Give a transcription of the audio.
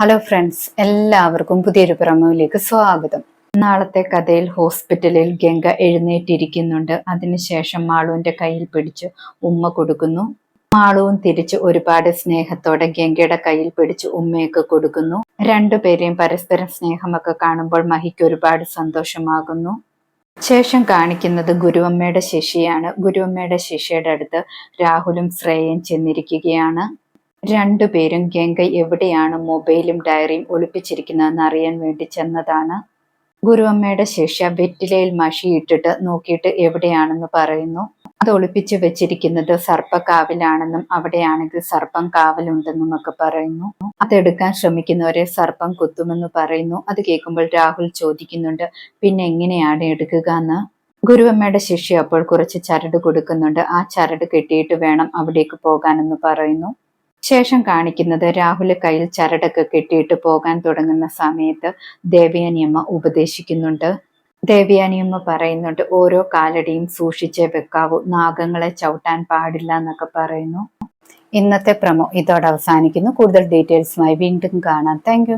Hello friends എല്ലാവർക്കും പുതിയൊരു പ്രമോയിലേക്ക് സ്വാഗതം. നാളത്തെ കഥയിൽ ഹോസ്പിറ്റലിൽ ഗംഗ എഴുന്നേറ്റിരിക്കുന്നുണ്ട്. അതിനുശേഷം മാളുവിന്റെ കയ്യിൽ പിടിച്ച് ഉമ്മ കൊടുക്കുന്നു. മാളുവും തിരിച്ച് ഒരുപാട് സ്നേഹത്തോടെ ഗംഗയുടെ കയ്യിൽ പിടിച്ച് ഉമ്മയൊക്കെ കൊടുക്കുന്നു. രണ്ടുപേരെയും പരസ്പരം സ്നേഹമൊക്കെ കാണുമ്പോൾ മഹിക്ക് ഒരുപാട് സന്തോഷമാകുന്നു. ശേഷം കാണിക്കുന്നത് ഗുരുവമ്മയുടെ ശിഷ്യയാണ്. ഗുരുവമ്മയുടെ ശിഷ്യയുടെ അടുത്ത് രാഹുലും ശ്രേയയും ചെന്നിരിക്കുകയാണ്. രണ്ടുപേരും ഗംഗ എവിടെയാണ് മൊബൈലും ഡയറിയും ഒളിപ്പിച്ചിരിക്കുന്നതെന്ന് അറിയാൻ വേണ്ടി ചെന്നതാണ്. ഗുരുവമ്മയുടെ ശിഷ്യ വെറ്റിലയിൽ മഷിയിട്ടിട്ട് നോക്കിയിട്ട് എവിടെയാണെന്ന് പറയുന്നു. അത് ഒളിപ്പിച്ചു വെച്ചിരിക്കുന്നത് സർപ്പക്കാവിലാണെന്നും അവിടെയാണെങ്കിൽ സർപ്പം കാവലുണ്ടെന്നും ഒക്കെ പറയുന്നു. അതെടുക്കാൻ ശ്രമിക്കുന്നവരെ സർപ്പം കുത്തുമെന്ന് പറയുന്നു. അത് കേൾക്കുമ്പോൾ രാഹുൽ ചോദിക്കുന്നുണ്ട് പിന്നെ എങ്ങനെയാണ് എടുക്കുക എന്ന് ഗുരുവമ്മയുടെ ശിഷ്യ അപ്പോൾ കുറച്ച് ചരട് കൊടുക്കുന്നുണ്ട്. ആ ചരട് കെട്ടിയിട്ട് വേണം അവിടേക്ക് പോകാനെന്ന് പറയുന്നു. ശേഷം രാഹുൽ കയ്യിൽ ചരടൊക്കെ കെട്ടിയിട്ട് പോകാൻ തുടങ്ങുന്ന സമയത്ത് ദേവയാനിയമ്മ ഉപദേശിക്കുന്നുണ്ട്. ദേവയാനിയമ്മ പറയുന്നുണ്ട് ഓരോ കാലടിയും സൂക്ഷിച്ചേ വെക്കാവൂ നാഗങ്ങളെ ചവിട്ടാൻ പാടില്ല എന്നൊക്കെ പറയുന്നു. ഇന്നത്തെ പ്രമോ ഇതോടെ അവസാനിക്കുന്നു. കൂടുതൽ ഡീറ്റെയിൽസുമായി വീണ്ടും കാണാം. താങ്ക്